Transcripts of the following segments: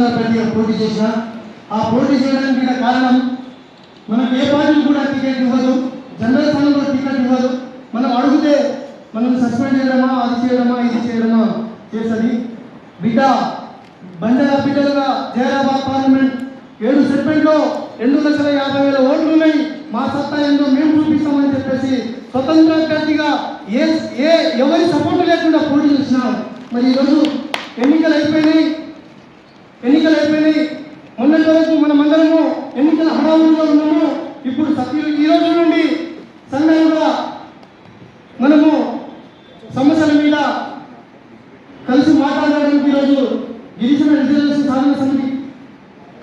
కూడా పెద్దగా పోటీ చేసిన ఆ పోటీ చేయడానికి కారణం మనకు ఏ పార్టీ కూడా టికెట్ ఇవ్వదు జనరల్ స్థానంలో టికెట్ ఇవ్వదు. మనం అడిగితే మనం సస్పెండ్ చేయడమా అది చేయడమా ఇది చేయడమా చేస్తుంది. బిడ్డ బండల బిడ్డలుగా జైరాబాద్ పార్లమెంట్ ఏడు సెగ్మెంట్లో రెండు లక్షల యాభై వేల ఓట్లు ఉన్నాయి. మా సత్తా ఏందో మేము చూపిస్తామని చెప్పేసి స్వతంత్ర అభ్యర్థిగా ఏ ఏ ఎవరి సపోర్ట్ లేకుండా పోటీ చేసినాం. మరి ఈరోజు ఎన్నికలు అయిపోయినాయి ఎన్నికలు అయిపోయినాయి మొన్నటి వరకు మనం అందరము ఎన్నికల హడావుడిలో ఉన్నాము ఇప్పుడు సత్య ఈ రోజు నుండి సంఘంగా మనము సమస్యల మీద కలిసి మాట్లాడడానికి ఈరోజు గిరిజన రిజర్వేషన్ సాధన సమితి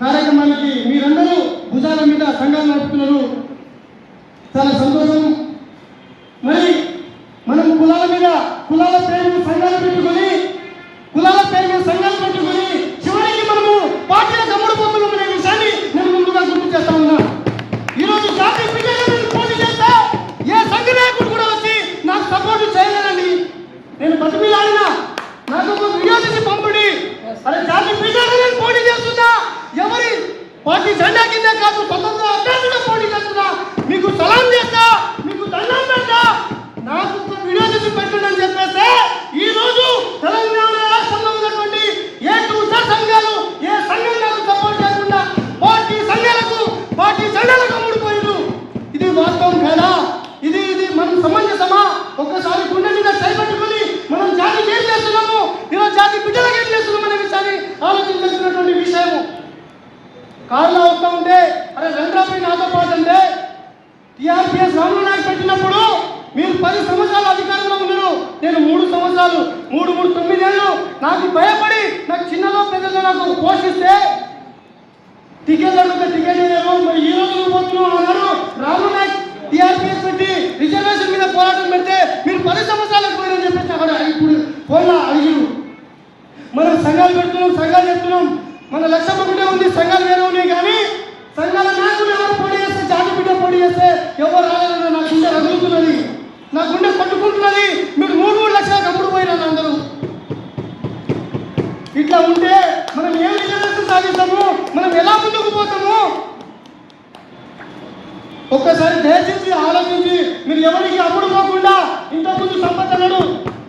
కార్యక్రమానికి మీరందరూ భుజాల మీద సంఘాలు నడుపుతున్నారు. చాలా సంతోషం. మరి మనం కులాల మీద కులాల పేరు సంఘాలు పెట్టుకొని పార్టీ జెండా కింద కాదు స్వతంత్ర అభ్యర్థిగా పోటీ చేస్తున్నా మీకు సలాం చేస్తా మీకు దండం పెడతా నాకు ఒక వీడియో తీసి పెట్టండి అని చెప్పేస్తే ఈ రోజు తెలంగాణ రాష్ట్రంలో ఉన్నటువంటి ఏ టు జెడ్ సంఘాలు ఏ సంఘం నాకు సపోర్ట్ చేయకుండా పార్టీ సంఘాలకు పార్టీ జెండాలకు అమ్ముడుపోయారు ఇది వాస్తవం కాదా ఇది ఇది మనం సమంజసమా ఒక్కసారి గుండె మీద చేపట్టుకొని మనం జాతికి ఏం చేస్తున్నాము ఈరోజు జాతి బిడ్డలకు ఏం చేస్తున్నాం అనే విషయాన్ని ఆలోచించాల్సినటువంటి విషయము కారులో వస్తూ ఉంటే అరే రంధ్రాపై నాతో పాటు అంటే టీఆర్పీఎస్ రాములు నాయక్ పెట్టినప్పుడు మీరు పది సంవత్సరాలు అధికారంలో ఉన్నారు. నేను మూడు సంవత్సరాలు మూడు మూడు తొమ్మిదేళ్ళు నాకు భయపడి నాకు చిన్నలో పెద్దలో నాకు పోషిస్తే టికెట్ అడిగితే టికెట్ లేదు మరి ఈ రోజు పోతున్నాం అన్నారు రాములు నాయక్ టీఆర్పీఎస్ పెట్టి రిజర్వేషన్ మీద పోరాటం పెడితే మీరు పది సంవత్సరాలకు పోయినని చెప్పేసి అక్కడ ఇప్పుడు ఫోన్లో అడిగిరు. మనం సంఘాలు పెడుతున్నాం సంఘాలు చెప్తున్నాం. మన లక్ష్యం ఒకటే ఉంది సంఘాలు ఒక్కసారి దయచేసి ఆలోచించి మీరు ఎవరికి అమ్ముడు పోకుండా ఇంతకుముందు సంపత్ అన్నాడు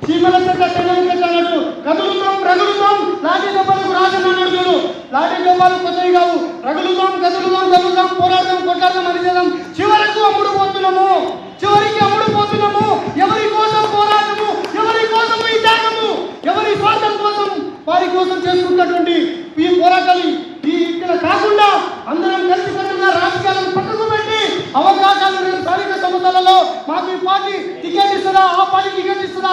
చీమల చెట్ల చెట్ల అన్నాడు కదులుతాం రగులుతాం లాఠీ దెబ్బలకు రాజు అన్నాడు చూడు లాఠీ దెబ్బలు కొత్తవి కావు. రగులుతాం కదులుతాం కదులుతాం పోరాడదాం కొట్లాడదాం అని చేద్దాం మాకు ఈ పార్టీ టికెట్ ఇస్తుందా? ఆ పార్టీ టికెట్ ఇస్తుందా?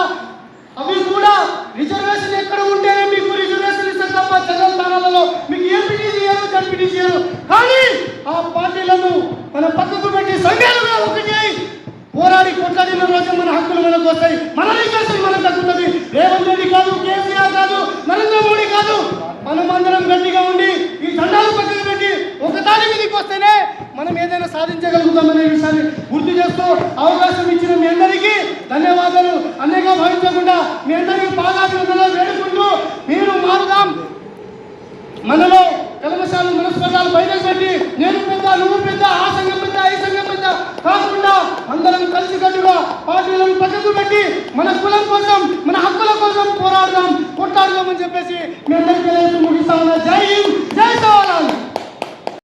అవి కూడా రిజర్వేషన్ ఎక్కడ ఉంటేనే మీకు రిజర్వేషన్ ఇస్తారు తప్ప చదవ స్థానాలలో మీకు ఎంపీటీ చేయరు జడ్పీటీ చేయరు కానీ ఆ పార్టీలను మన పక్కకు పెట్టి సంఘాలుగా ఒకటి. పోరాడి కొట్లాడిన రోజు మన హక్కులు మనకు వస్తాయి. మన రిజర్వేషన్ వస్తేనే మనం ఏదైనా సాధించగలుగుతామనే విషయాన్ని గుర్తు చేస్తూ అవకాశం ఇచ్చిన మీ అందరికీ ధన్యవాదాలు. అన్నేగా భావించకుండా మీ అందరికీ పాదాభివందనాలు వేడుకుంటూ మీరు మారుదాం. మనలో కలమశాలు మనస్పర్ధాలు బయటకు పెట్టి నేను పెద్ద నువ్వు పెద్ద ఆ సంఘం పెద్ద ఈ సంఘం పెద్ద కాకుండా అందరం కలిసి కట్టుగా పార్టీలను పక్కకు పెట్టి మన కులం కోసం మన